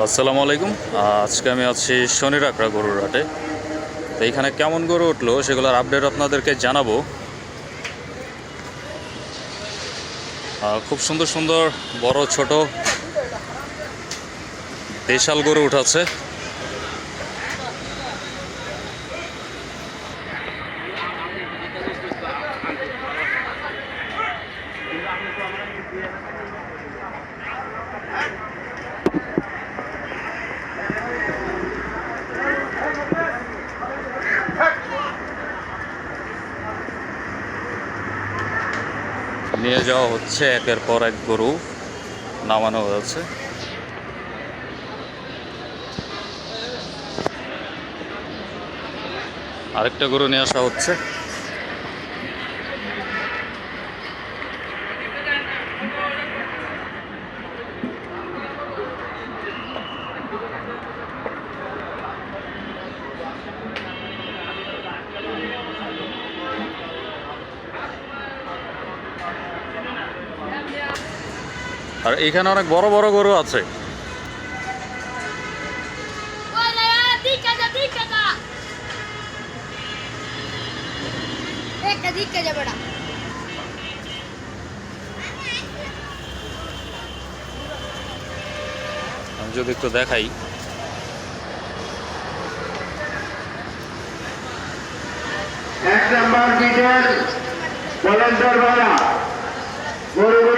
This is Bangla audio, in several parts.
আসসালামু আলাইকুম। আজকে আমি আছি শনির আকড়া গরুর হাটে। তো এইখানে কেমন গরু উঠল সেগুলোর আপডেট আপনাদেরকে জানাব। খুব সুন্দর সুন্দর বড় ছোট দেশাল গরু উঠাচ্ছে। নিয়ে যাওয়া হচ্ছে একের পর এক গরু নামানো হয়েছে। আরেকটা গরু নিয়ে আসা হচ্ছে। আর এখানে অনেক বড় বড় গরু আছে. আমি যদি একটু দেখাই এক নম্বর বিটের ভলেন্টার ভাড়া গরুগুলো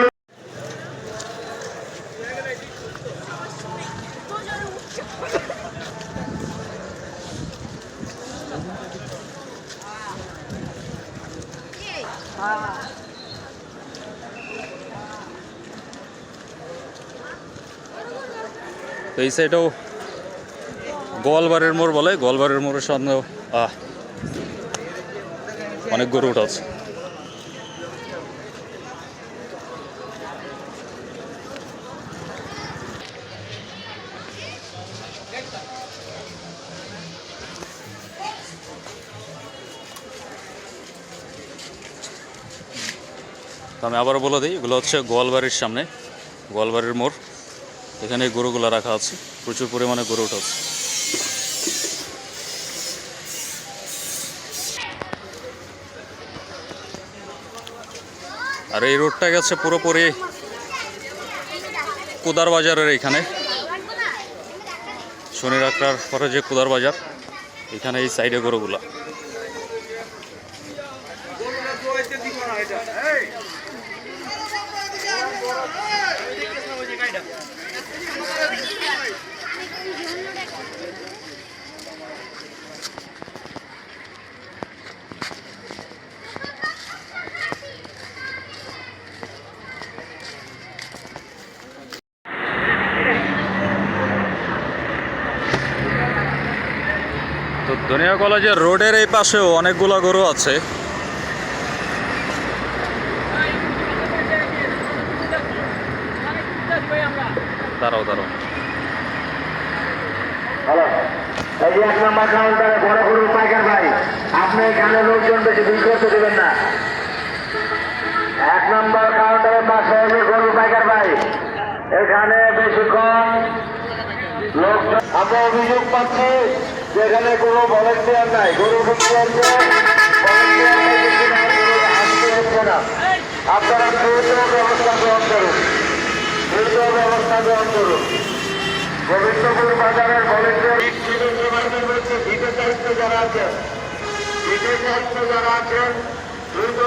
তো এই সাইডেও গোয়ালবারের মোড় বলে গোয়ালবারের মোড়ের সামনে অনেক গরু উঠাচ্ছে তো আমি আবারও বলে দিই, এগুলো হচ্ছে গোয়ালবাড়ির সামনে, গোয়ালবাড়ির মোড়। এখানে গরুগুলো রাখা আছে, প্রচুর পরিমাণে গরু উঠাচ্ছে। আর এই রোডটা গেছে পুরোপুরি কুদার বাজারের এখানে শনি রাখটার পরে যে কুদার বাজার এখানে এই সাইডে গরুগুলা। দুনিয়া কলেজের রোডের এই পাশেও অনেকগুলো গরু আছে। দাঁড়াও দাঁড়াও। পাইকার ভাই, আপনি এখানে লোকজন বেশি না। এক নম্বর পাইকার ভাই, এখানে বেশিক্ষণ লোকজন আমরা অভিযোগ পাচ্ছি যে এখানে কোনো ভলেন্টিয়ার নাই গরু আপনারা দ্রুত ব্যবস্থা গ্রহণ করুন। দ্রুত ব্যবস্থা গ্রহণ করুন। গোবিন্দপুর বাজারের ভলেন্টিয়ার দায়িত্ব যারা আছেন যারা আছেন, দ্রুত